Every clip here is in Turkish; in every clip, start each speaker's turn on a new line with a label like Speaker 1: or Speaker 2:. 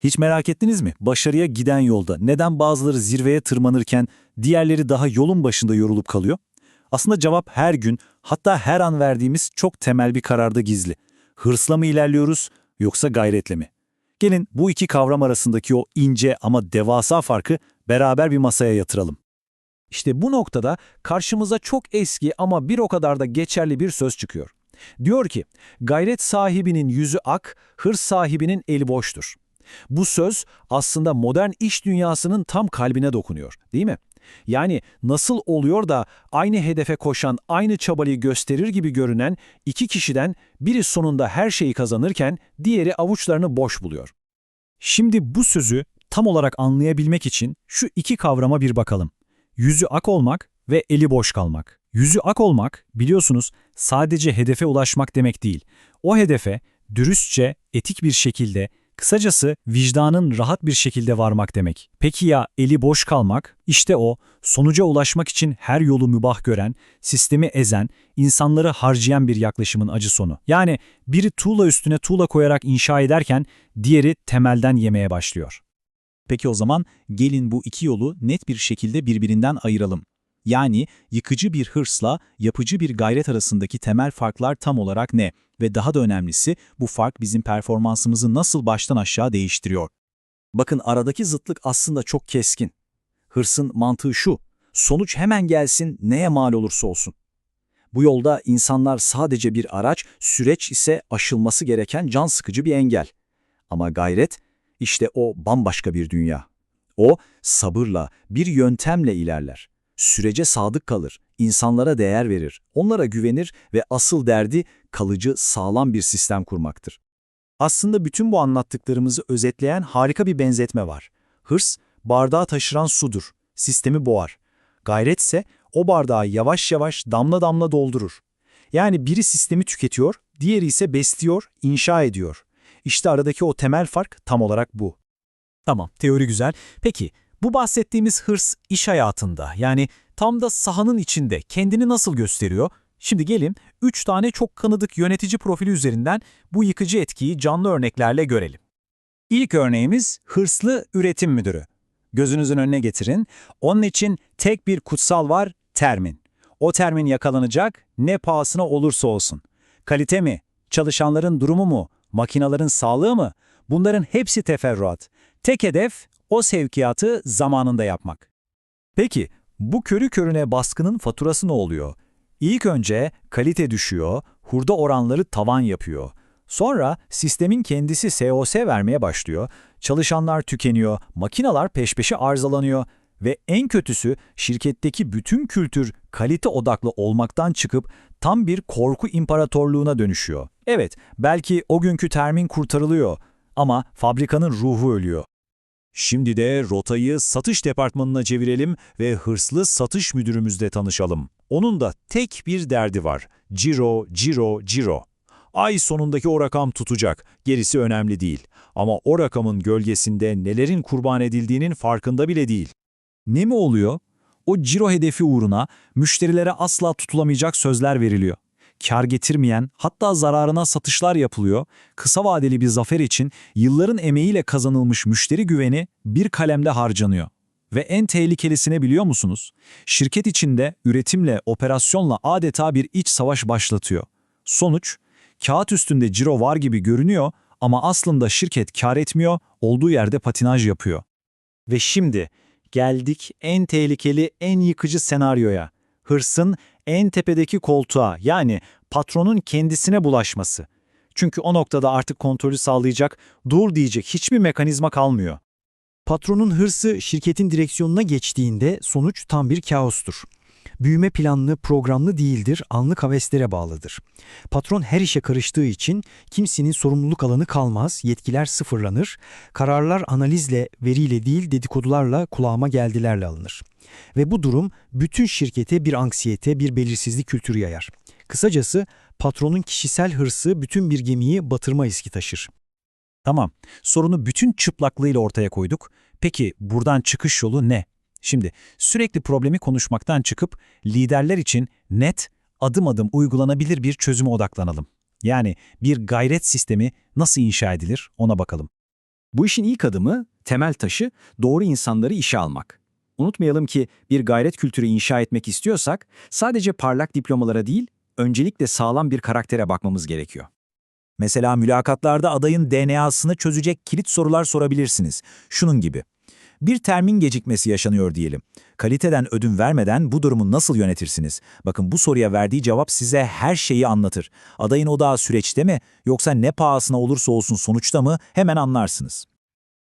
Speaker 1: Hiç merak ettiniz mi? Başarıya giden yolda neden bazıları zirveye tırmanırken diğerleri daha yolun başında yorulup kalıyor? Aslında cevap her gün, hatta her an verdiğimiz çok temel bir kararda gizli. Hırsla mı ilerliyoruz yoksa gayretle mi? Gelin bu iki kavram arasındaki o ince ama devasa farkı beraber bir masaya yatıralım.
Speaker 2: İşte bu noktada karşımıza çok eski ama bir o kadar da geçerli bir söz çıkıyor. Diyor ki, gayret sahibinin yüzü ak, hırs sahibinin eli boştur. Bu söz aslında modern iş dünyasının tam kalbine dokunuyor, değil mi? Yani nasıl oluyor da aynı hedefe koşan, aynı çabayı gösterir gibi görünen iki kişiden biri sonunda her şeyi kazanırken diğeri avuçlarını boş buluyor.
Speaker 1: Şimdi bu sözü tam olarak anlayabilmek için şu iki kavrama bir bakalım. Yüzü ak olmak ve eli boş kalmak. Yüzü ak olmak biliyorsunuz sadece hedefe ulaşmak demek değil. O hedefe dürüstçe, etik bir şekilde, kısacası vicdanın rahat bir şekilde varmak demek. Peki ya eli boş kalmak? İşte o, sonuca ulaşmak için her yolu mübah gören, sistemi ezen, insanları harcayan bir yaklaşımın acı sonu. Yani biri tuğla üstüne tuğla koyarak inşa ederken diğeri temelden yemeye başlıyor. Peki o zaman gelin bu iki yolu net bir şekilde birbirinden ayıralım. Yani yıkıcı bir hırsla yapıcı bir gayret arasındaki temel farklar tam olarak ne? Ve daha da önemlisi bu fark bizim performansımızı nasıl baştan aşağı değiştiriyor? Bakın aradaki zıtlık aslında çok keskin. Hırsın mantığı şu, sonuç hemen gelsin neye mal olursa olsun. Bu yolda insanlar sadece bir araç, süreç ise aşılması gereken can sıkıcı bir engel. Ama gayret, işte o bambaşka bir dünya. O sabırla, bir yöntemle ilerler. Sürece sadık kalır, insanlara değer verir, onlara güvenir ve asıl derdi kalıcı, sağlam bir sistem kurmaktır. Aslında bütün bu anlattıklarımızı özetleyen harika bir benzetme var. Hırs, bardağı taşıran sudur, sistemi boğar. Gayret ise o bardağı yavaş yavaş damla damla doldurur. Yani biri sistemi tüketiyor, diğeri ise besliyor, inşa ediyor. İşte aradaki o temel fark tam olarak bu. Tamam, teori güzel. Peki, bu bahsettiğimiz hırs iş hayatında, yani tam da sahanın içinde kendini nasıl gösteriyor? Şimdi gelin 3 tane çok kanıdık yönetici profili üzerinden bu yıkıcı etkiyi canlı örneklerle görelim. İlk örneğimiz hırslı üretim müdürü. Gözünüzün önüne getirin. Onun için tek bir kutsal var, termin. O termin yakalanacak ne pahasına olursa olsun. Kalite mi? Çalışanların durumu mu? Makinaların sağlığı mı? Bunların hepsi teferruat. Tek hedef o sevkiyatı zamanında yapmak. Peki bu körü körüne baskının faturası ne oluyor? İlk önce kalite düşüyor, hurda oranları tavan yapıyor. Sonra sistemin kendisi SOS vermeye başlıyor, çalışanlar tükeniyor, makinalar peş peşe arızalanıyor ve en kötüsü şirketteki bütün kültür kalite odaklı olmaktan çıkıp tam bir korku imparatorluğuna dönüşüyor. Evet, belki o günkü termin kurtarılıyor ama fabrikanın ruhu ölüyor. Şimdi de rotayı satış departmanına çevirelim ve hırslı satış müdürümüzle tanışalım. Onun da tek bir derdi var. Ciro, ciro, ciro. Ay sonundaki o rakam tutacak, gerisi önemli değil. Ama o rakamın gölgesinde nelerin kurban edildiğinin farkında bile değil. Ne mi oluyor? O ciro hedefi uğruna müşterilere asla tutulamayacak sözler veriliyor. Kar getirmeyen, hatta zararına satışlar yapılıyor. Kısa vadeli bir zafer için yılların emeğiyle kazanılmış müşteri güveni bir kalemde harcanıyor. Ve en tehlikelisine biliyor musunuz? Şirket içinde üretimle, operasyonla adeta bir iç savaş başlatıyor. Sonuç, kağıt üstünde ciro var gibi görünüyor ama aslında şirket kar etmiyor, olduğu yerde patinaj yapıyor. Ve şimdi geldik en tehlikeli, en yıkıcı senaryoya. Hırsın en tepedeki koltuğa yani patronun kendisine bulaşması. Çünkü o noktada artık kontrolü sağlayacak, dur diyecek hiçbir mekanizma kalmıyor.
Speaker 3: Patronun hırsı şirketin direksiyonuna geçtiğinde sonuç tam bir kaostur. Büyüme planlı, programlı değildir, anlık haveslere bağlıdır. Patron her işe karıştığı için kimsenin sorumluluk alanı kalmaz, yetkiler sıfırlanır, kararlar analizle, veriyle değil dedikodularla, kulağıma geldilerle alınır. Ve bu durum bütün şirkete bir anksiyete, bir belirsizlik kültürü yayar. Kısacası patronun kişisel hırsı bütün bir gemiyi batırma riski taşır.
Speaker 1: Tamam, sorunu bütün çıplaklığıyla ortaya koyduk. Peki buradan çıkış yolu ne? Şimdi sürekli problemi konuşmaktan çıkıp liderler için net, adım adım uygulanabilir bir çözüme odaklanalım. Yani bir gayret sistemi nasıl inşa edilir ona bakalım.
Speaker 2: Bu işin ilk adımı, temel taşı doğru insanları işe almak. Unutmayalım ki bir gayret kültürü inşa etmek istiyorsak sadece parlak diplomalara değil, öncelikle sağlam bir karaktere bakmamız gerekiyor.
Speaker 4: Mesela mülakatlarda adayın DNA'sını çözecek kilit sorular sorabilirsiniz. Şunun gibi. Bir termin gecikmesi yaşanıyor diyelim. Kaliteden ödün vermeden bu durumu nasıl yönetirsiniz? Bakın bu soruya verdiği cevap size her şeyi anlatır. Adayın odağı süreçte mi yoksa ne pahasına olursa olsun sonuçta mı hemen anlarsınız.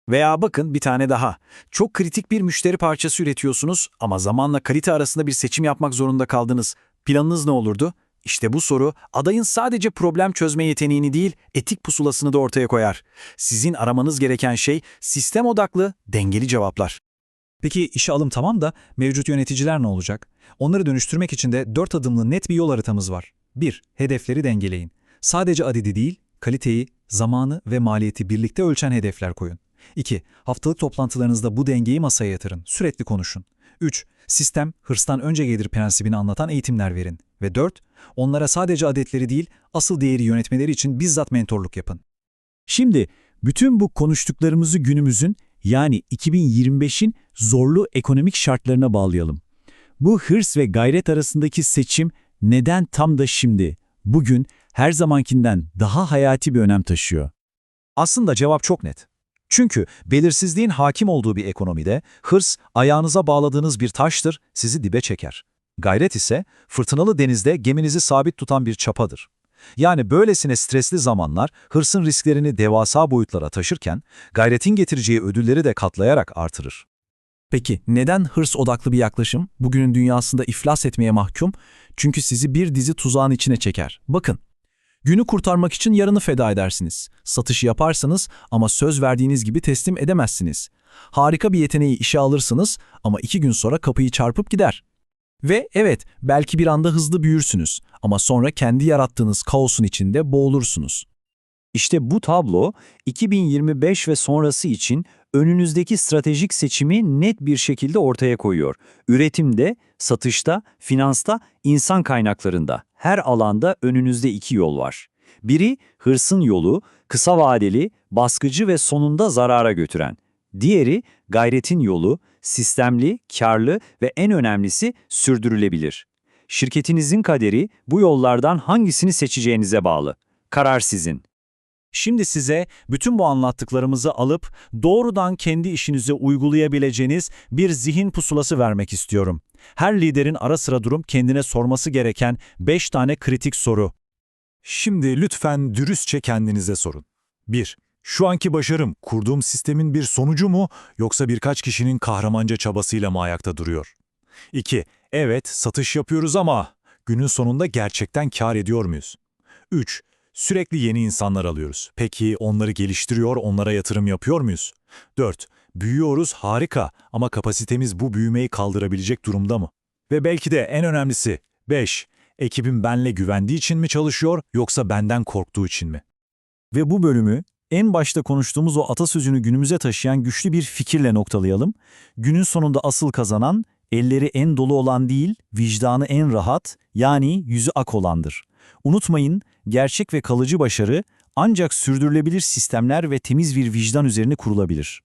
Speaker 2: Veya bakın bir tane daha. Çok kritik bir müşteri parçası üretiyorsunuz ama zamanla kalite arasında bir seçim yapmak zorunda kaldınız. Planınız ne olurdu? İşte bu soru adayın sadece problem çözme yeteneğini değil, etik pusulasını da ortaya koyar. Sizin aramanız gereken şey sistem odaklı, dengeli cevaplar.
Speaker 1: Peki işe alım tamam da mevcut yöneticiler ne olacak? Onları dönüştürmek için de 4 adımlı net bir yol haritamız var. 1. Hedefleri dengeleyin. Sadece adedi değil, kaliteyi, zamanı ve maliyeti birlikte ölçen hedefler koyun. 2. Haftalık toplantılarınızda bu dengeyi masaya yatırın. Sürekli konuşun. 3. Sistem, hırstan önce gelir prensibini anlatan eğitimler verin. Ve 4. Onlara sadece adetleri değil, asıl değeri yönetmeleri için bizzat mentorluk yapın.
Speaker 4: Şimdi bütün bu konuştuklarımızı günümüzün yani 2025'in zorlu ekonomik şartlarına bağlayalım. Bu hırs ve gayret arasındaki seçim neden tam da şimdi, bugün her zamankinden daha hayati bir önem taşıyor?
Speaker 2: Aslında cevap çok net. Çünkü belirsizliğin hakim olduğu bir ekonomide hırs ayağınıza bağladığınız bir taştır, sizi dibe çeker. Gayret ise fırtınalı denizde geminizi sabit tutan bir çapadır. Yani böylesine stresli zamanlar hırsın risklerini devasa boyutlara taşırken gayretin getireceği ödülleri de katlayarak artırır.
Speaker 1: Peki neden hırs odaklı bir yaklaşım bugünün dünyasında iflas etmeye mahkum? Çünkü sizi bir dizi tuzağın içine çeker. Bakın, günü kurtarmak için yarını feda edersiniz. Satışı yaparsınız ama söz verdiğiniz gibi teslim edemezsiniz. Harika bir yeteneği işe alırsınız ama iki gün sonra kapıyı çarpıp gider. Ve evet, belki bir anda hızlı büyürsünüz ama sonra kendi yarattığınız kaosun içinde boğulursunuz.
Speaker 4: İşte bu tablo 2025 ve sonrası için önünüzdeki stratejik seçimi net bir şekilde ortaya koyuyor. Üretimde, satışta, finansta, insan kaynaklarında her alanda önünüzde iki yol var. Biri hırsın yolu, kısa vadeli, baskıcı ve sonunda zarara götüren. Diğeri gayretin yolu, sistemli, karlı ve en önemlisi sürdürülebilir. Şirketinizin kaderi bu yollardan hangisini seçeceğinize bağlı. Karar sizin.
Speaker 1: Şimdi size bütün bu anlattıklarımızı alıp doğrudan kendi işinize uygulayabileceğiniz bir zihin pusulası vermek istiyorum. Her liderin ara sıra durum kendine sorması gereken 5 tane kritik soru.
Speaker 5: Şimdi lütfen dürüstçe kendinize sorun. 1. Şu anki başarım kurduğum sistemin bir sonucu mu yoksa birkaç kişinin kahramanca çabasıyla mı ayakta duruyor? 2. Evet, satış yapıyoruz ama günün sonunda gerçekten kar ediyor muyuz? 3. Sürekli yeni insanlar alıyoruz. Peki onları geliştiriyor, onlara yatırım yapıyor muyuz? 4. Büyüyoruz, harika ama kapasitemiz bu büyümeyi kaldırabilecek durumda mı? Ve belki de en önemlisi 5. Ekibim benle güvendiği için mi çalışıyor yoksa benden korktuğu için mi?
Speaker 1: Ve bu bölümü en başta konuştuğumuz o atasözünü günümüze taşıyan güçlü bir fikirle noktalayalım. Günün sonunda asıl kazanan, elleri en dolu olan değil, vicdanı en rahat, yani yüzü ak olandır. Unutmayın, gerçek ve kalıcı başarı ancak sürdürülebilir sistemler ve temiz bir vicdan üzerine kurulabilir.